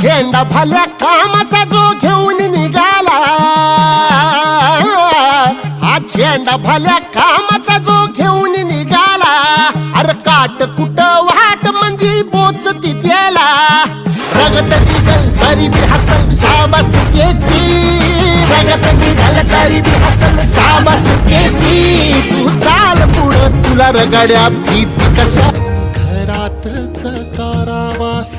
झेंडा फाल्या कामाचा जो घेऊन निघाला. हा झेंडा फाल्या कामाचा जो घेऊन निघाला. अरे काट कुट वाट मंदी बोच तिथ्याला रगत निघल तरी बी हसल शाबास केची. रगत निघल तरी बी हसल शाबास केची. तू चाल पुढं तुला रगड्या भीती कशा. घरातच कारावास